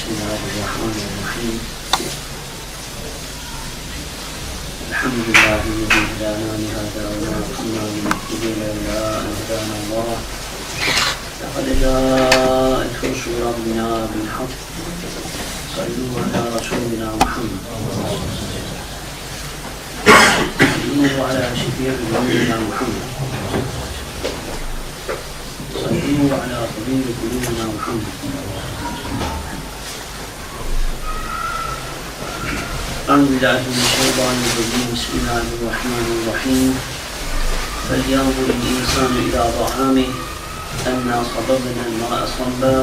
بسم الله الرحمن الرحيم. الحمد لله الذي هدانا لهذا وما كنا لنهتدي لولا أن هدانا الله. لقد جاءت رسل ربنا بالحق. صلوا على رسولنا محمد. صلوا على شفيع ذنوبنا محمد. صلوا على طبيب قلوبنا محمد. أعوذ بالله من الشيطان الرجيم بسم الله الرحمن الرحيم. فلينظر الإنسان إلى طعامه أنا صببنا الماء صبا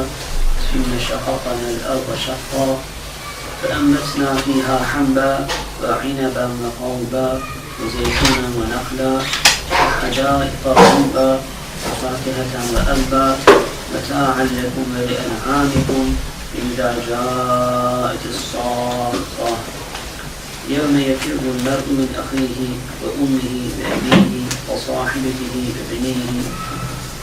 ثم شققنا الأرض شقا فأنبتنا فيها حبا وعنبا وقوبا وزيتونا ونخلا وحدائق غلبا وفاكهة وأبا متاعا لكم ولأنعامكم إذا جاءت الصاخة. يوم يفر المرء من أخيه وأمه وأبيه وصاحبته وبنيه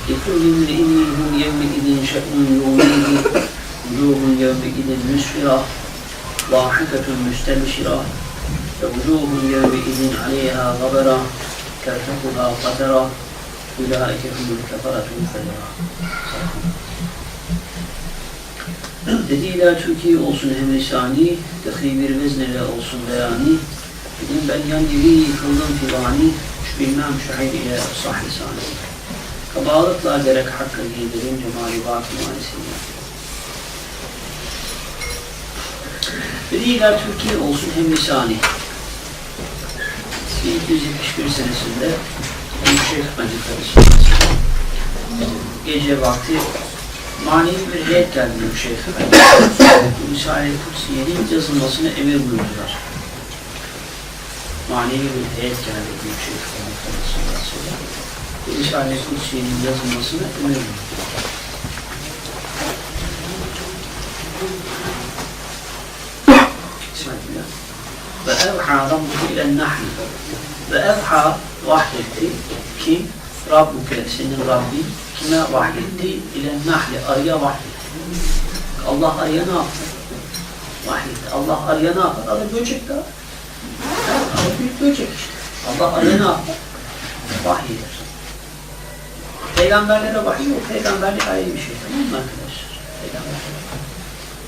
لكل امرئ منهم يومئذ شأن يغنيه. وجوه يومئذ مسفرة ضاحكة مستبشرة. ووجوه يومئذ عليها غبرة ترهقها قترة أولئك هم الكفرة الفجرة. Dediler Türkiye olsun hem lisani, bir veznele olsun beyani. Dedim ben yan yeri yıkıldım fivani, şu bilmem şahit ile sah lisani. Kabalıkla gerek hakkı giydirin cemali baki manisini. Dediler Türkiye olsun hem lisani. 1271 senesinde Büyükşehir Hazretleri gece vakti manevi bir heyet geldi Bu Risale-i Kutsiye'nin yazılmasını emir buyurdular. Manevi bir heyet geldi Bu Risale-i Kutsiye'nin yazılmasını emir buyurdular. Ve evha rabbuhu ilen nahli. Ve evha vahyetti. Kim? Rabbuke senin Rabbin kime vahyetti? İle nahli arıya vahyetti. Allah arıya ne yaptı? Vahyetti. Allah arıya ne yapar? Arı böcek de. Arı büyük böcek işte. Allah arıya ne yapar? Vahyeder. Peygamberlere vahiy yok. Peygamberlik ayrı bir şey. Tamam mı arkadaşlar? Peygamberler.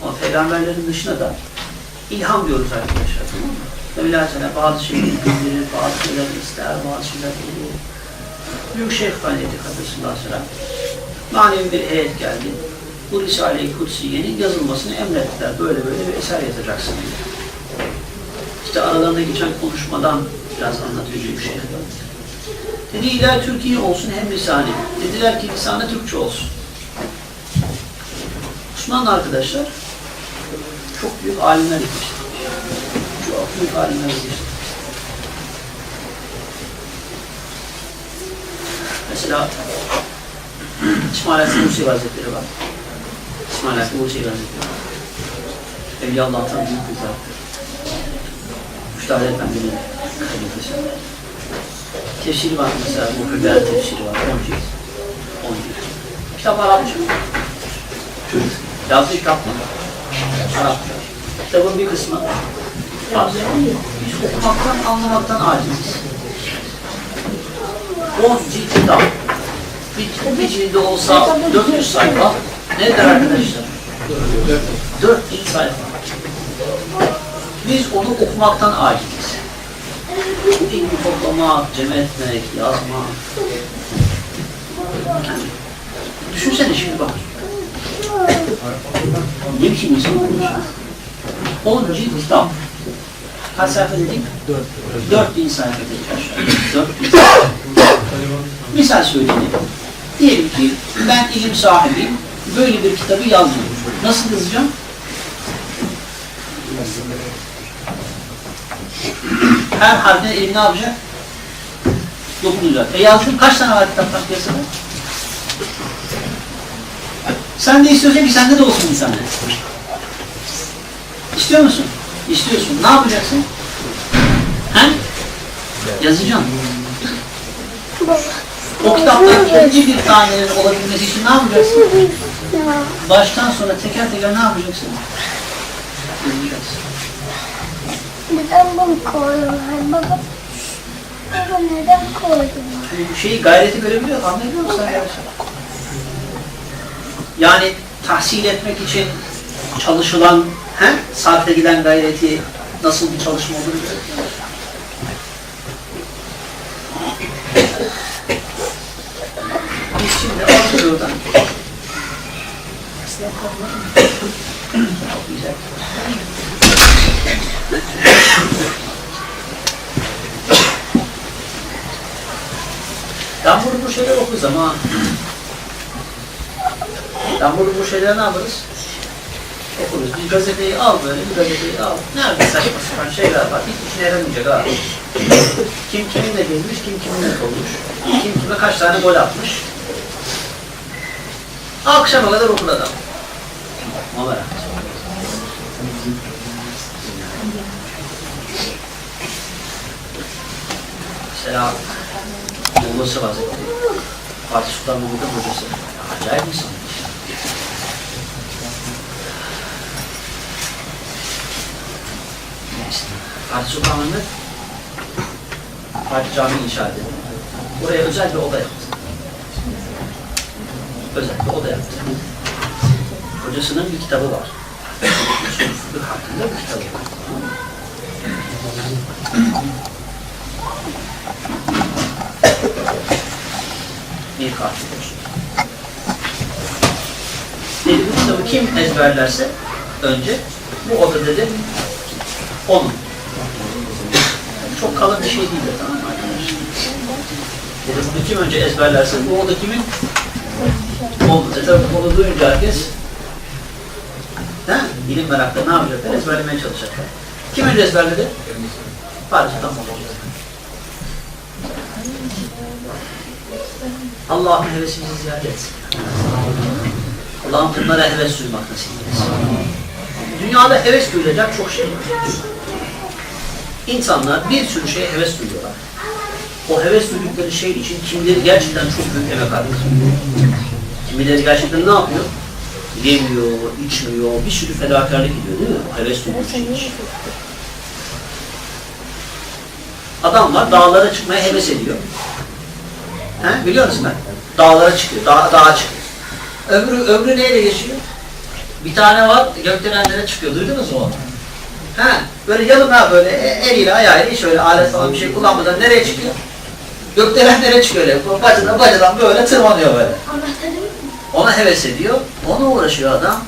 Ama peygamberlerin dışına da ilham diyoruz arkadaşlar. Tamam mı? Mevla Teala bazı şeyleri bildirir, bazı şeyler ister, bazı şeyler olur. Büyük Şeyh Efendiyeti Kadısı'ndan sonra manevi bir heyet geldi. Bu Risale-i Kutsiye'nin yazılmasını emrettiler. Böyle böyle bir eser yazacaksın diye. İşte aralarında geçen konuşmadan biraz anlatıyor Büyük Şeyh Efendi. Dediler Türkiye olsun hem lisani. Dediler ki lisanı Türkçe olsun. Osmanlı arkadaşlar çok büyük alimler yetiştirmiş. Çok büyük alimler yetiştirmiş. Mesela İsmail Hakkı Musi Hazretleri var. İsmail Hakkı Musi Hazretleri. Evliya Allah'tan büyük bir zattır. Müştahı Efendi'nin halifesi. Tefsiri var mesela, bu Hüber tefsiri var, 10 cilt. 10 cilt. Kitap Arapça. Türk. Yazdığı kitap mı? Arapça. Kitabın bir kısmı. Biz okumaktan, anlamaktan aciziz. 10 cilt kitap. Bir, bir cildi olsa 400 sayfa. Ne der arkadaşlar? 4000 sayfa. Biz onu okumaktan aciziz. İlmi toplamak, cem etmek, yazmak. Düşünsene şimdi bak. Ne biçim insan konuşuyor? 10 cilt kitap. Kaç sayfa dedik? 4000 sayfa dedik aşağı. 4000 sayfa. Misal söyleyeyim. Diyelim ki ben ilim sahibiyim. Böyle bir kitabı yazdım. Nasıl yazacağım? Her harfine elim ne yapacak? Dokunacak. E yazdım kaç tane var kitaptan piyasada? Sen de istiyorsun ki sende de olsun tane. İstiyor musun? İstiyorsun. Ne yapacaksın? He? Yazacaksın. O kitapların ikinci bir tanenin olabilmesi için ne yapacaksın? Baştan sona teker teker ne yapacaksın? Dinleyeceğiz. Neden bunu koyuyorlar baba? Baba neden koyuyorlar? Bu şeyi gayreti görebiliyor, anlayabiliyor musun arkadaşlar? Yani tahsil etmek için çalışılan, he, sarf edilen gayreti nasıl bir çalışma olduğunu görebiliyor musun? Biz Ben bunu bu şeyler okuruz ama bunu bu şeyler ne yaparız? Okuruz. Bir gazeteyi al böyle, bir gazeteyi al. Nerede saçma sapan şeyler var. Hiç işine yaramayacak ha. Kim kiminle gezmiş, kim kiminle olmuş. Kim kime kaç tane gol atmış. Akşama kadar okur adam. Etme. Mesela Moğolası Hazretleri, Fatih Sultan Mehmet'in hocası. Acayip insan. Neyse. Fatih Sultan Mehmet, Fatih Camii inşa edildi. Oraya özel bir oda. Özel bir oda yaptı. Hocasının bir kitabı var. Fıkıh hakkında bir kitabı var. bir katil olsun. Dedi bu kitabı kim ezberlerse önce bu oda dedi onun. Çok kalın bir şey değil de tamam mı arkadaşlar? Dedi bunu kim önce ezberlerse bu oda kimin? Oldu. E tabi bunu duyunca herkes ha, ilim meraklı ne yapacaklar? Ezberlemeye çalışacaklar. Kim önce ezberledi? Paris'ten olacak. Allah'ın hevesimizi ziyade etsin. Allah'ın bunlara heves duymak nasip etsin. Dünyada heves duyulacak çok şey var. İnsanlar bir sürü şeye heves duyuyorlar. O heves duydukları şey için kimileri gerçekten çok büyük emek harcıyor. Kimileri gerçekten ne yapıyor? Yemiyor, içmiyor, bir sürü fedakarlık ediyor değil mi? Heves duyduğu için. Adamlar dağlara çıkmaya heves ediyor. He, biliyor musun ben? Dağlara çıkıyor, dağ, dağa çıkıyor. Öbürü, öbürü neyle geçiyor? Bir tane var, gökdelenlere çıkıyor. Duydunuz mu onu? He, böyle yanına böyle e- eliyle ayağıyla hiç öyle alet falan bir şey kullanmadan nereye çıkıyor? Gökdelenlere çıkıyor öyle. Bacadan bacadan böyle tırmanıyor böyle. Ona heves ediyor, ona uğraşıyor adam.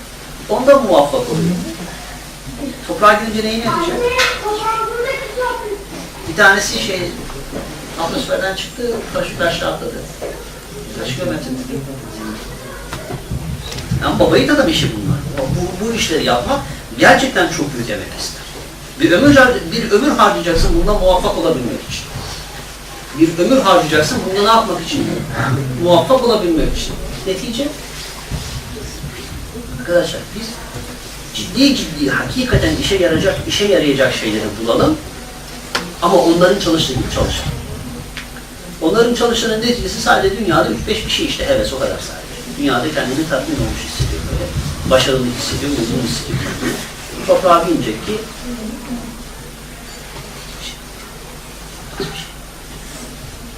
Onda muvaffak oluyor. Toprağa girince neyini yapacak? Bir tanesi şey, atmosferden çıktı, taşı taşla atladı. Kaç kilometre? Yani babayı da da bir şey bunlar. Bu, bu işleri yapmak gerçekten çok büyük emek ister. Bir ömür, bir ömür harcayacaksın bunda muvaffak olabilmek için. Bir ömür harcayacaksın bunda ne yapmak için? muvaffak olabilmek için. Netice? Arkadaşlar biz ciddi ciddi hakikaten işe yarayacak, işe yarayacak şeyleri bulalım. Ama onların çalıştığı gibi çalışalım. Onların çalışanın neticesi sadece dünyada 3-5 bir şey işte heves o kadar sadece. Dünyada kendini tatmin olmuş hissediyor böyle. Başarılı hissediyor, mutlu hissediyor. Toprağa binecek ki hiçbir şey.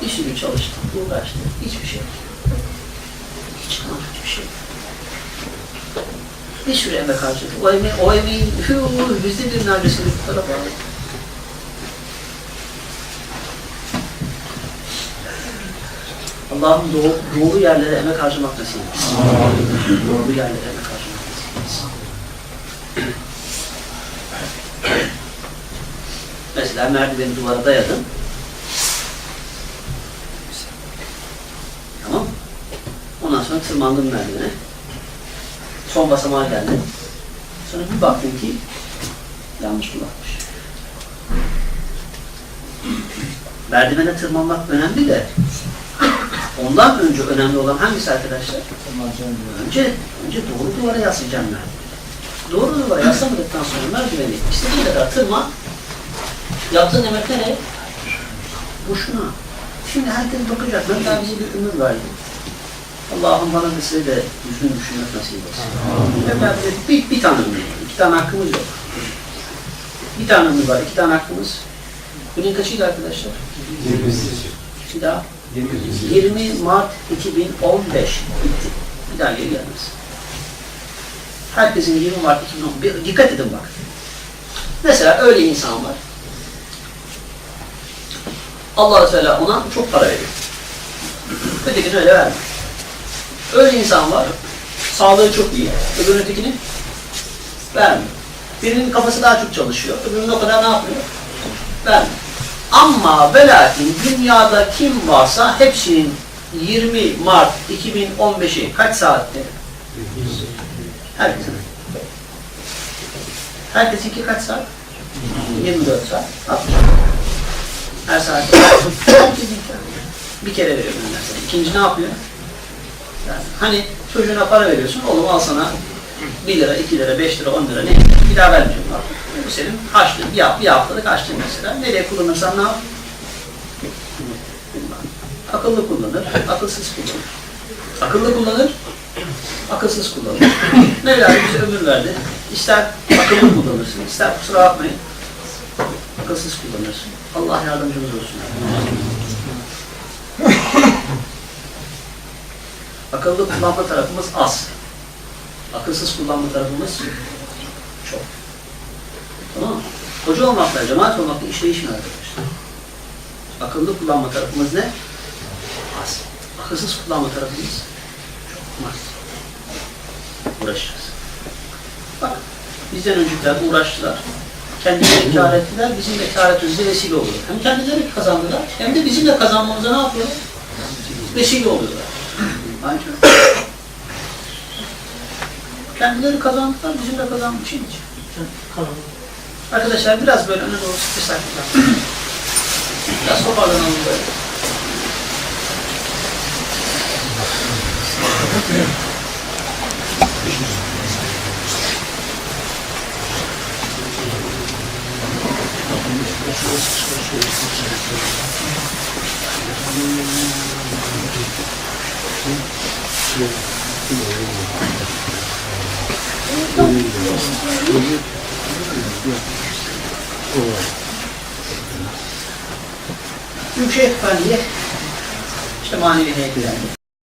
Bir sürü çalıştım, uğraştım, hiçbir şey yok. Ama hiçbir şey. Bir sürü emek harcadım. O emeğin, o emeğin yüzde bir neredeyse bu tarafa aldım. Allah'ım doğu, doğru yerlere emek harcamak nasip etsin. Doğru yerlere emek harcamak nasip. Mesela merdiveni duvara dayadın. Tamam. Ondan sonra tırmandın merdivene. Son basamağa geldin. Sonra bir baktın ki yanlış kullanmış. Merdivene tırmanmak önemli de Ondan önce önemli olan hangisi arkadaşlar? Önce, önce doğru duvara yaslayacaksın merdiveni. Doğru duvara yaslamadıktan sonra merdiveni istediğin kadar tırma. Yaptığın emek ne? Boşuna. Şimdi herkes bakacak. Ben daha bize bir ömür verdim. Allah'ım bana da size de düzgün düşünmek nasip etsin. Bize bir, bir tane ömür var. İki tane hakkımız yok. Bir tane ömür var, iki tane hakkımız. Bugün kaçıydı arkadaşlar? Bir daha. 20 Mart 2015 bitti. Bir daha geri gelmez. Herkesin 20 Mart 2015 dikkat edin bak. Mesela öyle insan var. Allah Teala ona çok para veriyor. Ötekini öyle vermiyor. Öyle insan var. Sağlığı çok iyi. Öbürünün ötekini vermiyor. Birinin kafası daha çok çalışıyor. Öbürünün o kadar ne yapmıyor? Vermiyor. Ama ve lakin dünyada kim varsa hepsinin 20 Mart 2015'i kaç saatte? Herkesin. Herkesinki kaç saat? 24 saat. 60. Her saat. Bir kere veriyor sana. İkinci ne yapıyor? Yani hani çocuğuna para veriyorsun, oğlum al sana 1 lira, 2 lira, 5 lira, 10 lira ne? Bir daha vermeyeceğim artık. Bu senin harçlığın. Bir, hafta- bir haftalık harçlığın mesela. Nereye kullanırsan ne yap? Akıllı kullanır, akılsız kullanır. Akıllı kullanır, akılsız kullanır. Mevla bize ömür verdi. İster akıllı kullanırsın, ister kusura bakmayın. Akılsız kullanırsın. Allah yardımcımız olsun. Akıllı kullanma tarafımız az. Akılsız kullanma tarafımız çok. Tamam mı? Hoca olmakla, cemaat olmakla iş değişmiyor arkadaşlar. Akıllı kullanma tarafımız ne? Az. Akılsız kullanma tarafımız çok az. Uğraşacağız. Bak, bizden öncekiler uğraştılar. Kendileri kâr ettiler, bizim de kâr etmemize vesile oluyor. Hem kendileri kazandılar, hem de bizim de kazanmamıza ne yapıyorlar? Vesile oluyorlar. Aynen. Kendileri kazandılar, bizim de kazanmış için. Arkadaşlar biraz böyle öne doğru bir sayfa. Biraz toparlanalım böyle. Büyükşehir Efendi'ye işte manevi heyeti verdi.